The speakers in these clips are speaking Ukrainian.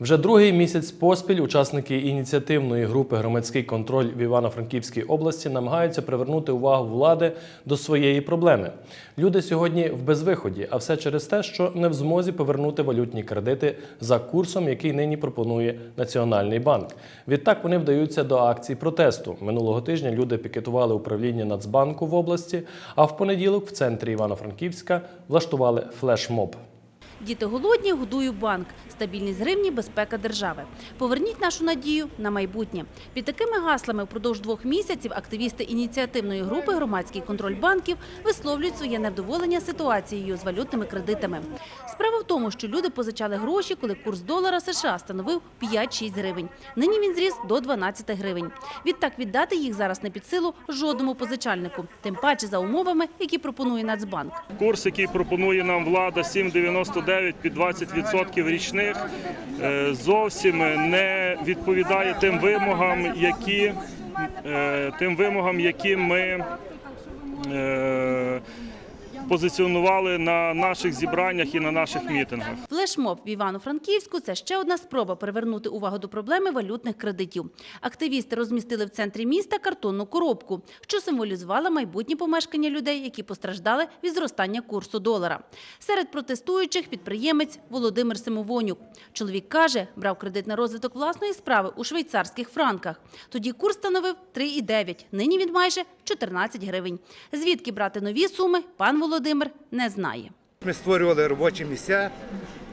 Вже другий місяць поспіль учасники ініціативної групи Громадський контроль в Івано-Франківській області намагаються привернути увагу влади до своєї проблеми. Люди сьогодні в безвиході, а все через те, що не в змозі повернути валютні кредити за курсом, який нині пропонує Національний банк. Відтак вони вдаються до акцій протесту. Минулого тижня люди пікетували управління Нацбанку в області, а в понеділок в центрі Івано-Франківська влаштували флешмоб. Діти голодні, годую банк. Стабільність гривні, безпека держави. Поверніть нашу надію на майбутнє. Під такими гаслами впродовж двох місяців активісти ініціативної групи громадський контроль банків висловлюють своє невдоволення ситуацією з валютними кредитами. Справа в тому, що люди позичали гроші, коли курс долара США становив 5-6 гривень. Нині він зріс до 12 гривень. Відтак віддати їх зараз не під силу жодному позичальнику, тим паче за умовами, які пропонує Нацбанк. Курс, який пропонує нам влада 7,99 під 20% річних, е, зовсім не відповідає тим вимогам, які, е, тим вимогам, які ми е, позиціонували на наших зібраннях і на наших мітингах. Флешмоб в Івано-Франківську це ще одна спроба привернути увагу до проблеми валютних кредитів. Активісти розмістили в центрі міста картонну коробку, що символізувала майбутнє помешкання людей, які постраждали від зростання курсу долара. Серед протестуючих підприємець Володимир Симовонюк. Чоловік каже, брав кредит на розвиток власної справи у швейцарських франках. Тоді курс становив 3,9, нині він майже 14 гривень. Звідки брати нові суми, пан Володимир не знає. Ми створювали робочі місця,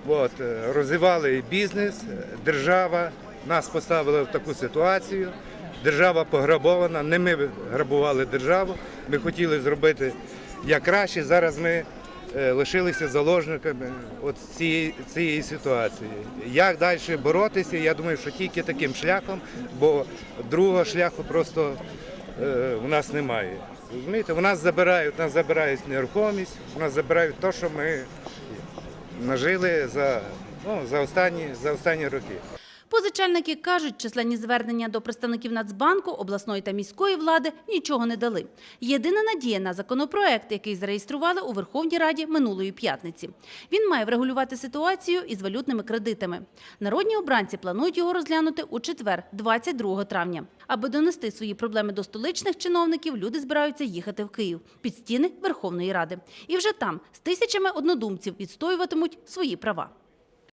от, е, розвивали бізнес, е, держава нас поставила в таку ситуацію. Держава пограбована, не ми грабували державу. Ми хотіли зробити як краще. Зараз ми е, лишилися заложниками от цієї, цієї ситуації. Як далі боротися? Я думаю, що тільки таким шляхом, бо другого шляху просто у нас немає. Розумієте, у нас забирають, у нас забирають нерухомість, у нас забирають те, що ми нажили за, ну, за, останні, за останні роки. Позичальники кажуть, численні звернення до представників Нацбанку, обласної та міської влади нічого не дали. Єдина надія на законопроект, який зареєстрували у Верховній Раді минулої п'ятниці. Він має врегулювати ситуацію із валютними кредитами. Народні обранці планують його розглянути у четвер, 22 травня. Аби донести свої проблеми до столичних чиновників, люди збираються їхати в Київ під стіни Верховної Ради. І вже там з тисячами однодумців відстоюватимуть свої права.